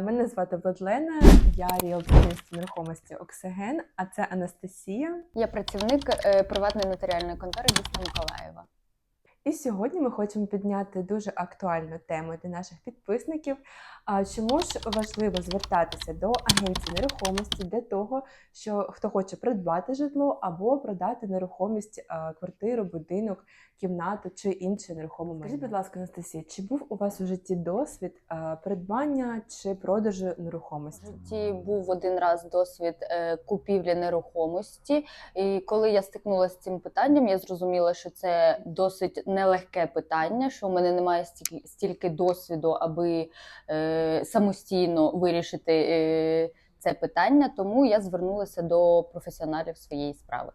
Мене звати Владлена, я ріелтор нерухомості Оксиген, а це Анастасія. Я працівник е, приватної нотаріальної контори міста Миколаєва. І сьогодні ми хочемо підняти дуже актуальну тему для наших підписників. А чому ж важливо звертатися до агенції нерухомості для того, що хто хоче придбати житло або продати нерухомість, квартиру, будинок, кімнату чи інше нерухоме майно? Скажіть, будь ласка, Анастасія, чи був у вас у житті досвід придбання чи продажу В нерухомості? житті був один раз досвід е, купівлі нерухомості. І коли я стикнулася з цим питанням, я зрозуміла, що це досить нелегке питання, що в мене немає стільки, стільки досвіду, аби е, самостійно вирішити е, це питання. Тому я звернулася до професіоналів своєї справи.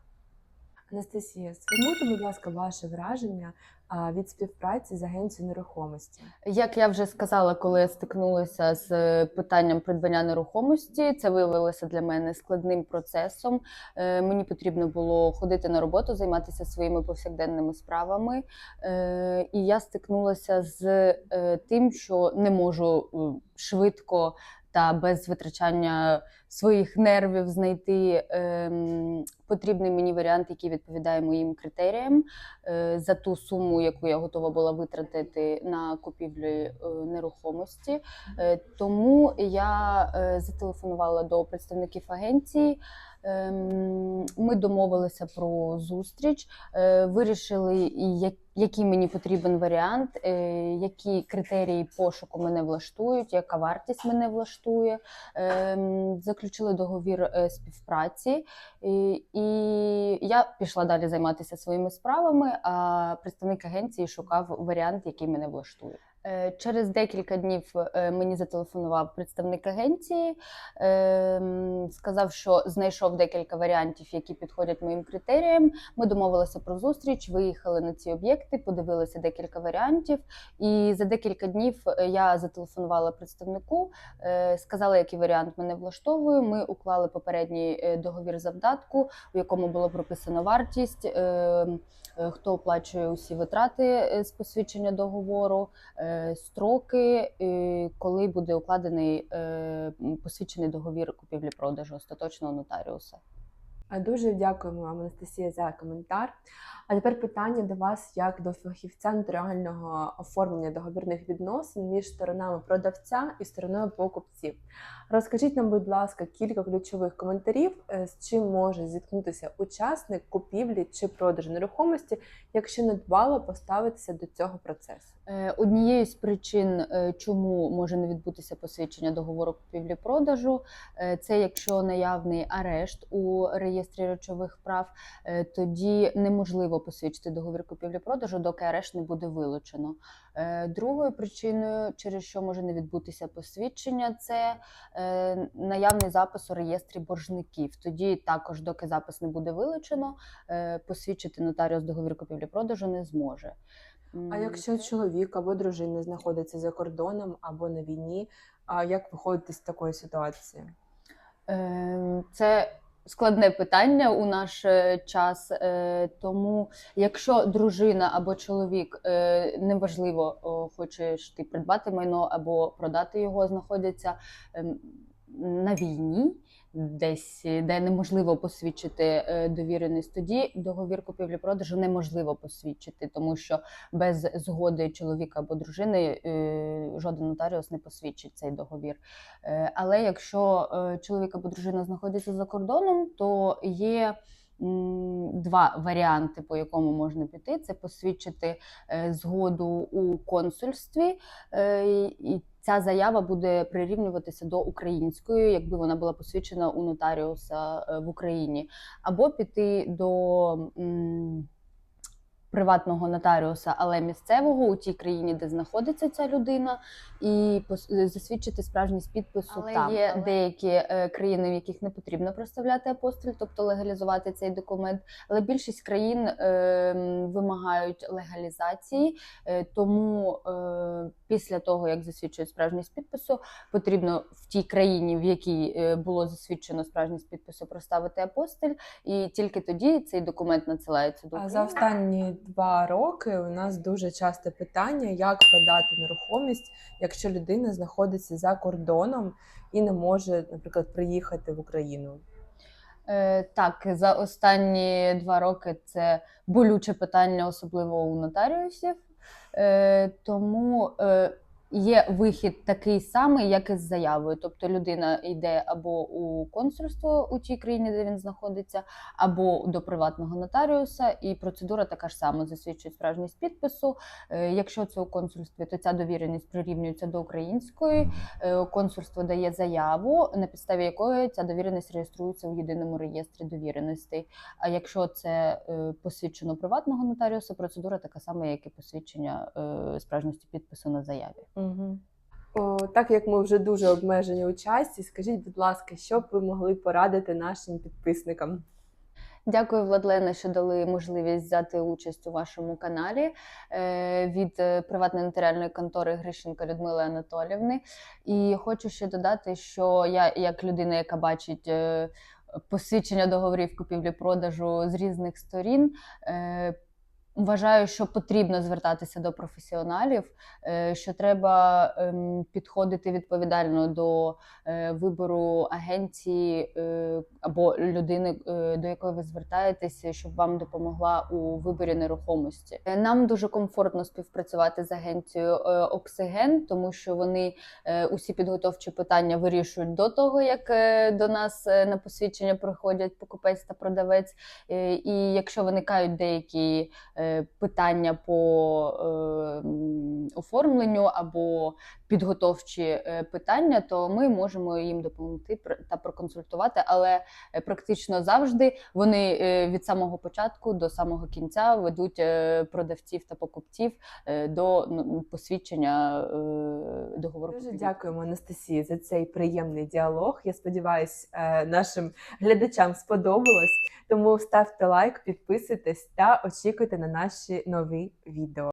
Анастасія, сформуйте, будь ласка, ваше враження від співпраці з агенцією нерухомості. Як я вже сказала, коли я стикнулася з е, питанням придбання нерухомості, це виявилося для мене складним процесом. Е, Мені потрібно було ходити на роботу, займатися своїми повсякденними справами. Е, І я стикнулася з тим, що не можу швидко та без витрачання своїх нервів знайти ем, потрібний мені варіант, який відповідає моїм критеріям е, за ту суму, яку я готова була витратити на купівлю е, нерухомості. Е, Тому я е, зателефонувала до представників агенції. Ем, Ми домовилися про зустріч, е, вирішили, який мені потрібен варіант, е, які критерії пошуку мене влаштують, яка вартість мене влаштує. Ем, Заключили договір е, співпраці, і, я пішла далі займатися своїми справами. А представник агенції шукав варіант, який мене влаштує. Через декілька днів мені зателефонував представник агенції, ем, сказав, що знайшов декілька варіантів, які підходять моїм критеріям. Ми домовилися про зустріч, виїхали на ці об'єкти, подивилися декілька варіантів. І за декілька днів е, я зателефонувала представнику, е, сказала, який варіант мене влаштовує. Ми уклали попередній е, договір завдатку, у якому було прописано вартість, хто оплачує усі витрати з посвідчення договору, строки, коли буде укладений посвідчений договір купівлі-продажу остаточного нотаріуса. Дуже дякуємо вам, Анастасія, за коментар. А тепер питання до вас як до фахівця нотаріального оформлення договірних відносин між сторонами продавця і стороною покупців. Розкажіть нам, будь ласка, кілька ключових коментарів, е, з чим може зіткнутися учасник купівлі чи продажу нерухомості, якщо недбало поставитися до цього процесу. Е, Однією з причин, е, чому може не відбутися посвідчення договору купівлі-продажу, це якщо наявний арешт у реєстрі речових прав, е, тоді неможливо посвідчити договір купівлі-продажу, доки арешт не буде вилучено. Е, Другою причиною, через що може не відбутися посвідчення, це е, наявний запис у реєстрі боржників. Тоді також, доки запис не буде вилучено, посвідчити нотаріус договір купівлі-продажу не зможе. А якщо чоловік або дружина знаходиться за кордоном або на війні, а як виходити з такої ситуації? Ем, Це складне питання у наш е, час, е, тому якщо дружина або чоловік е, неважливо, хочеш ти придбати майно або продати його, знаходяться ем, на війні. Десь де неможливо посвідчити е, довіреність, тоді договір купівлі-продажу неможливо посвідчити, тому що без згоди чоловіка або дружини е, жоден нотаріус не посвідчить цей договір. Е, Але якщо чоловік або дружина знаходиться за кордоном, то є два варіанти, по якому можна піти: це посвідчити е, згоду у консульстві, е, і ця заява буде прирівнюватися до української, якби вона була посвідчена у нотаріуса е, в Україні, або піти до. Приватного нотаріуса, але місцевого у тій країні, де знаходиться ця людина, і пос- засвідчити справжність підпису Але там. є- Є але- деякі е, країни, в яких не потрібно проставляти апостиль, тобто легалізувати цей документ. Але більшість країн е, вимагають легалізації, е, тому е, після того, як засвідчують справжність підпису, потрібно в тій країні, в якій е, було засвідчено справжність підпису, проставити апостиль, і тільки тоді цей документ надсилається до А за останні два роки у нас дуже часто питання, як продати нерухомість, якщо людина знаходиться за кордоном і не може, наприклад, приїхати в Україну. Е, Так, за останні два роки це болюче питання, особливо у нотаріусів. Е, Тому е, є вихід такий самий, як і з заявою. Тобто людина йде або у консульство у тій країні, де він знаходиться, або до приватного нотаріуса, і процедура така ж сама засвідчує справжність підпису. Е, Якщо це у консульстві, то ця довіреність прирівнюється до української. Е, Консульство дає заяву, на підставі якої ця довіреність реєструється у єдиному реєстрі довіреностей. А якщо це е, посвідчено приватного нотаріуса, процедура така сама, як і посвідчення справжності підпису на заяві. Угу. О, так як ми вже дуже обмежені у часі, скажіть, будь ласка, що б ви могли порадити нашим підписникам? Дякую, Владлена, що дали можливість взяти участь у вашому каналі е, від е, приватної нотаріальної контори Грищенко Людмили Анатолівни. І хочу ще додати, що я, як людина, яка бачить е, посвідчення договорів купівлі-продажу з різних сторін. Вважаю, що потрібно звертатися до професіоналів, е, що треба ем, підходити відповідально до е, вибору агенції е, або людини, до якої ви звертаєтеся, щоб вам допомогла у виборі нерухомості. Нам дуже комфортно співпрацювати з агенцією Оксиген, тому що вони усі підготовчі питання вирішують до того, як до нас на посвідчення приходять покупець та продавець. І якщо виникають деякі питання по е, оформленню або підготовчі е, питання, то ми можемо їм допомогти та проконсультувати. Але е, практично завжди вони від самого початку до самого кінця ведуть продавців та покупців до ну, посвідчення договору. Дуже дякуємо Анастасії за цей приємний діалог. Я сподіваюся, нашим глядачам сподобалось. Тому ставте лайк, підписуйтесь та очікуйте на наші нові відео.